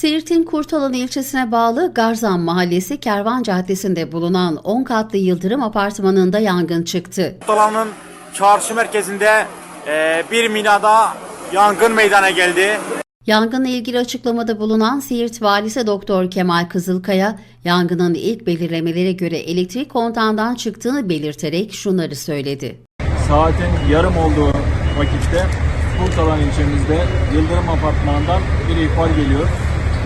Siirt'in Kurtalan ilçesine bağlı Garzan Mahallesi Kervan Caddesi'nde bulunan 10 katlı Yıldırım apartmanında yangın çıktı. Kurtalan'ın çarşı merkezinde e, bir binada yangın meydana geldi. Yangınla ilgili açıklamada bulunan Siirt Valisi Doktor Kemal Kızılkaya, yangının ilk belirlemelere göre elektrik kontağından çıktığını belirterek şunları söyledi. Saatin yarım olduğu vakitte Kurtalan ilçemizde Yıldırım Apartmanı'ndan bir ihbar geliyor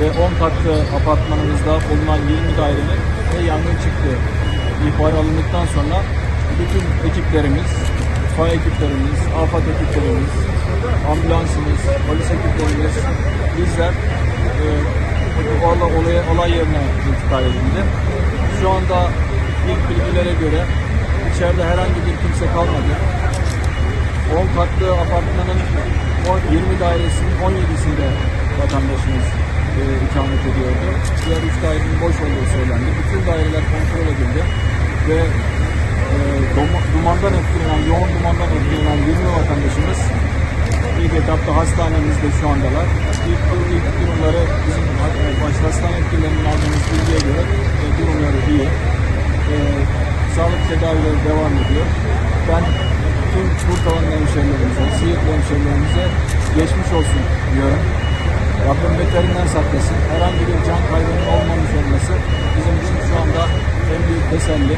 ve 10 katlı apartmanımızda bulunan 20 dairenin ve yangın çıktı. İhbar alındıktan sonra bütün ekiplerimiz, itfaiye ekiplerimiz, afet ekiplerimiz, ambulansımız, polis ekiplerimiz, bizler e, olay, olay, olay yerine intikal edildi. Şu anda ilk bilgilere göre içeride herhangi bir kimse kalmadı. 10 katlı apartmanın on- 20 dairesinin 17'sinde vatandaşımız e, ikamet ediyordu. Diğer 3 dairenin boş olduğu söylendi. Bütün daireler kontrol edildi ve e, dumandan etkilenen, yoğun dumandan etkilenen 20 vatandaşımız ilk etapta hastanemizde şu andalar. İlk, ilk durumları bizim e, baş hastane yetkililerinin aldığımız bilgiye göre e, durumları iyi. E, sağlık tedavileri devam ediyor. Ben tüm Kurtalan hemşehrilerimize, Siirtli hemşehrilerimize geçmiş olsun diyorum. Rabbim beterinden saklasın. Herhangi bir can kaybının olmamış olması bizim için şu anda en büyük teselli.